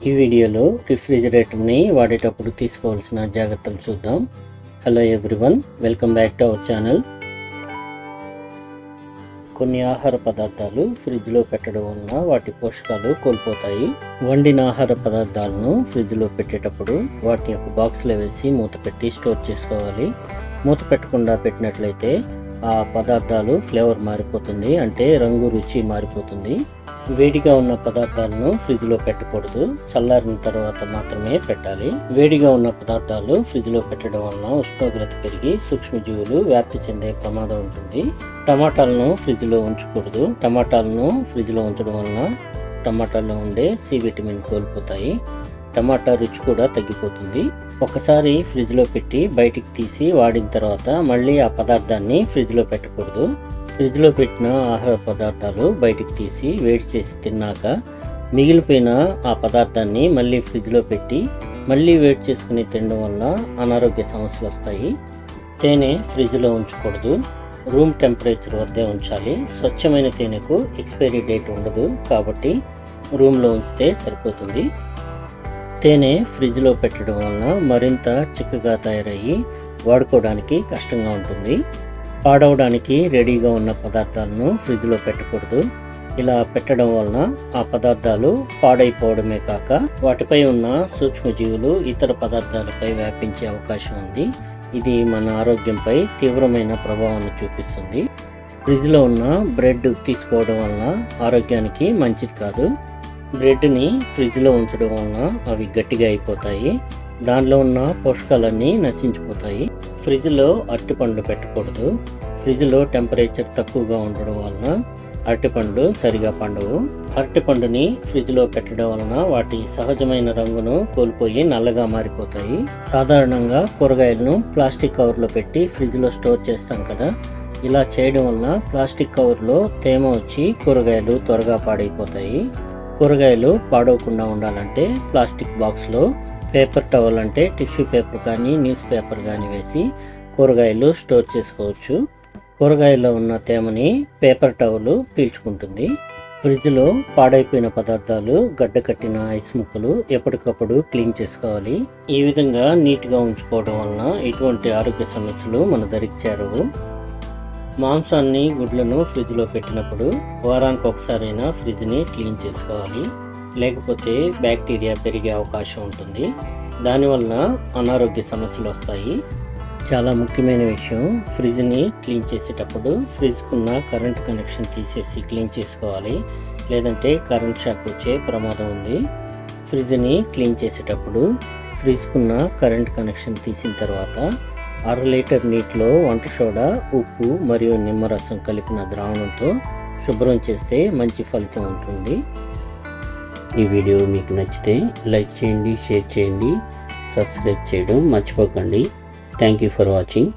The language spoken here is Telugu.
ఈ వీడియోలో రిఫ్రిజిరేటర్ని వాడేటప్పుడు తీసుకోవాల్సిన జాగ్రత్తలు చూద్దాం. Hello everyone welcome back to our channel కొన్ని ఆహార పదార్థాలు ఫ్రిడ్జ్లో పెట్టడం వలన వాటి పోషకాలు కోల్పోతాయి. వండిన ఆహార పదార్థాలను ఫ్రిడ్జ్లో పెట్టేటప్పుడు వాటి యొక్క బాక్స్లో వేసి మూత పెట్టి స్టోర్ చేసుకోవాలి. మూత పెట్టకుండా పెట్టినట్లయితే ఆ పదార్థాలు ఫ్లేవర్ మారిపోతుంది అంటే రంగు రుచి మారిపోతుంది. వేడిగా ఉన్న పదార్థాలను ఫ్రిడ్జ్లో పెట్టకూడదు. చల్లారిన తర్వాత మాత్రమే పెట్టాలి. వేడిగా ఉన్న పదార్థాలు ఫ్రిడ్జ్లో పెట్టడం వలన ఉష్ణోగ్రత పెరిగి సూక్ష్మజీవులు వ్యాప్తి చెందే ప్రమాదం ఉంటుంది. టమాటాలను ఫ్రిడ్జ్లో ఉంచకూడదు. టమాటాలను ఫ్రిడ్జ్లో ఉంచడం వలన టమాటాల్లో ఉండే సి విటమిన్ కోల్పోతాయి. టమాటా రుచి కూడా తగ్గిపోతుంది. ఒకసారి ఫ్రిడ్జ్లో పెట్టి బయటికి తీసి వాడిన తర్వాత మళ్ళీ ఆ పదార్థాన్ని ఫ్రిడ్జ్లో పెట్టకూడదు. ఫ్రిడ్జ్లో పెట్టిన ఆహార పదార్థాలు బయటికి తీసి వేడి చేసి తిన్నాక మిగిలిపోయిన ఆ పదార్థాన్ని మళ్ళీ ఫ్రిడ్జ్లో పెట్టి మళ్ళీ వేడి చేసుకుని తినడం వల్ల అనారోగ్య సమస్యలు వస్తాయి. తేనె ఫ్రిడ్జ్లో ఉంచకూడదు. రూమ్ టెంపరేచర్ వద్దే ఉంచాలి. స్వచ్ఛమైన తేనెకు ఎక్స్పైరీ డేట్ ఉండదు కాబట్టి రూమ్లో ఉంచితే సరిపోతుంది. తేనె ఫ్రిడ్జ్లో పెట్టడం వల్ల మరింత చిక్కగా తయారయ్యి వాడుకోవడానికి కష్టంగా ఉంటుంది. పాడవడానికి రెడీగా ఉన్న పదార్థాలను ఫ్రిడ్జ్లో పెట్టకూడదు. ఇలా పెట్టడం వలన ఆ పదార్థాలు పాడైపోవడమే కాక వాటిపై ఉన్న సూక్ష్మజీవులు ఇతర పదార్థాలపై వ్యాపించే అవకాశం ఉంది. ఇది మన ఆరోగ్యంపై తీవ్రమైన ప్రభావాన్ని చూపిస్తుంది. ఫ్రిడ్జ్లో ఉన్న బ్రెడ్ తీసుకోవడం వలన ఆరోగ్యానికి మంచిది కాదు. బ్రెడ్ని ఫ్రిడ్జ్లో ఉంచడం వలన అవి గట్టిగా అయిపోతాయి. దానిలో ఉన్న పోషకాలన్నీ నశించిపోతాయి. ఫ్రిడ్జ్లో అరటిపండ్లు పెట్టకూడదు. ఫ్రిడ్జ్లో టెంపరేచర్ తక్కువగా ఉండడం వలన అరటిపండ్లు సరిగా పండవు. అరటిపండుని ఫ్రిడ్జ్లో పెట్టడం వలన వాటి సహజమైన రంగును కోల్పోయి నల్లగా మారిపోతాయి. సాధారణంగా కూరగాయలను ప్లాస్టిక్ కవర్లో పెట్టి ఫ్రిడ్జ్లో స్టోర్ చేస్తాం కదా! ఇలా చేయడం వలన ప్లాస్టిక్ కవర్లో తేమ వచ్చి కూరగాయలు త్వరగా పాడైపోతాయి. కూరగాయలు పాడవకుండా ఉండాలంటే ప్లాస్టిక్ బాక్స్లో పేపర్ టవల్ అంటే టిష్యూ పేపర్ కానీ న్యూస్ పేపర్ కానీ వేసి కూరగాయలు స్టోర్ చేసుకోవచ్చు. కూరగాయల్లో ఉన్న తేమని పేపర్ టవల్ పీల్చుకుంటుంది. ఫ్రిడ్జ్లో పాడైపోయిన పదార్థాలు గడ్డ కట్టిన ఐస్ ముక్కలు ఎప్పటికప్పుడు క్లీన్ చేసుకోవాలి. ఈ విధంగా నీట్గా ఉంచుకోవడం వలన ఎటువంటి ఆరోగ్య సమస్యలు మన దరికి చేరవు. మాంసాన్ని గుడ్లను ఫ్రిడ్జ్లో పెట్టినప్పుడు వారానికి ఒకసారైనా ఫ్రిడ్జ్ని క్లీన్ చేసుకోవాలి. లేకపోతే బ్యాక్టీరియా పెరిగే అవకాశం ఉంటుంది. దానివలన అనారోగ్య సమస్యలు వస్తాయి. చాలా ముఖ్యమైన విషయం ఫ్రిడ్జ్ని క్లీన్ చేసేటప్పుడు ఫ్రిడ్జ్కున్న కరెంట్ కనెక్షన్ తీసేసి క్లీన్ చేసుకోవాలి. లేదంటే కరెంట్ షాక్ వచ్చే ప్రమాదం ఉంది. ఫ్రిడ్జ్ని క్లీన్ చేసేటప్పుడు ఫ్రిడ్జ్కున్న కరెంట్ కనెక్షన్ తీసిన తర్వాత అర లీటర్ నీటిలో వంట సోడా ఉప్పు మరియు నిమ్మరసం కలిపిన ద్రావణంతో శుభ్రం చేస్తే మంచి ఫలితం ఉంటుంది. ఈ వీడియో మీకు నచ్చితే లైక్ చేయండి షేర్ చేయండి సబ్స్క్రైబ్ చేయడం మర్చిపోకండి. Thank you for watching